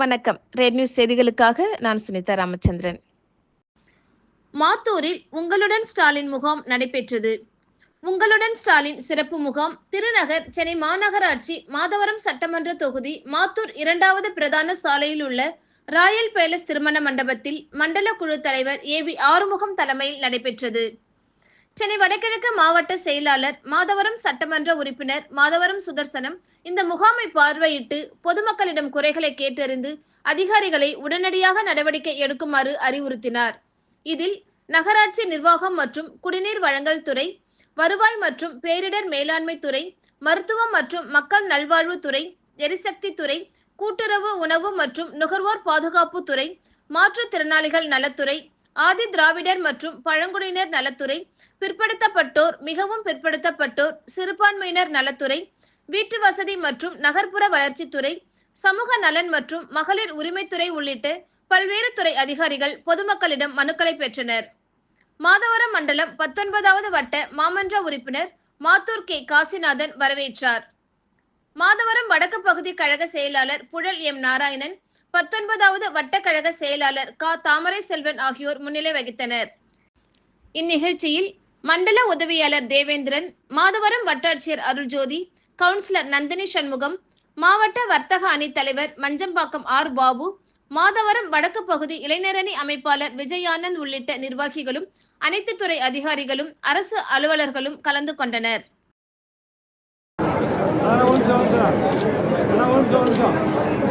வணக்கம். Red news செய்திகளுக்காக நான் சுனிதா ராமச்சந்திரன். மாத்தூரில் உங்களுடன் ஸ்டாலின் முகாம் நடைபெற்றது. உங்களுடன் ஸ்டாலின் சிறப்பு முகாம் திருநகர் சென்னை மாநகராட்சி மாதவரம் சட்டமன்ற தொகுதி மாத்தூர் இரண்டாவது பிரதான சாலையில் உள்ள ராயல் பேலஸ் திருமண மண்டபத்தில் மண்டல குழு தலைவர் ஏ வி ஆறுமுகம் தலைமையில் நடைபெற்றது. சென்னை வடகிழக்கு மாவட்ட செயலாளர் மாதவரம் சட்டமன்ற உறுப்பினர் மாதவரம் சுதர்சனம் இந்த முகாமை பார்வையிட்டு பொதுமக்களிடம் குறைகளை கேட்டறிந்து அதிகாரிகளை உடனடியாக நடவடிக்கை எடுக்குமாறு அறிவுறுத்தினார். இதில் நகராட்சி நிர்வாகம் மற்றும் குடிநீர் வழங்கல் துறை வருவாய் மற்றும் பேரிடர் மேலாண்மை துறை மருத்துவம் மற்றும் மக்கள் நல்வாழ்வு துறை எரிசக்தி துறை கூட்டுறவு உணவு மற்றும் நுகர்வோர் பாதுகாப்பு துறை மாற்றுத்திறனாளிகள் நலத்துறை ஆதி திராவிடர் மற்றும் பழங்குடியினர் நலத்துறை பிற்படுத்தப்பட்டோர் மிகவும் பிற்படுத்தப்பட்டோர் சிறுபான்மையினர் நலத்துறை வீட்டு வசதி மற்றும் நகர்ப்புற வளர்ச்சித்துறை சமூக நலன் மற்றும் மகளிர் உரிமைத்துறை உள்ளிட்ட பல்வேறு துறை அதிகாரிகள் பொதுமக்களிடம் மனுக்களை பெற்றனர். மாதவரம் மண்டலம் பத்தொன்பதாவது வட்ட மாமன்ற உறுப்பினர் மாத்தூர் கே. காசிநாதன் வரவேற்றார். மாதவரம் வடக்கு பகுதி கழக செயலாளர் புழல் எம். நாராயணன் பத்தொன்பதாவது வட்டக்கழக செயலாளர் கா. தாமரை செல்வன் ஆகியோர் முன்னிலை வகித்தனர். இந்நிகழ்ச்சியில் மண்டல உதவியாளர் தேவேந்திரன் மாதவரம் வட்டாட்சியர் அருள்ஜோதி கவுன்சிலர் நந்தினி சண்முகம் மாவட்ட வர்த்தக அணி தலைவர் மஞ்சம்பாக்கம் ஆர். பாபு மாதவரம் வடக்கு பகுதி இளைஞரணி அமைப்பாளர் விஜயானந்த் உள்ளிட்ட நிர்வாகிகளும் அனைத்து துறை அதிகாரிகளும் அரசு அலுவலர்களும் கலந்து கொண்டனர்.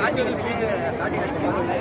가지고 있는 가지가 좀 많은데.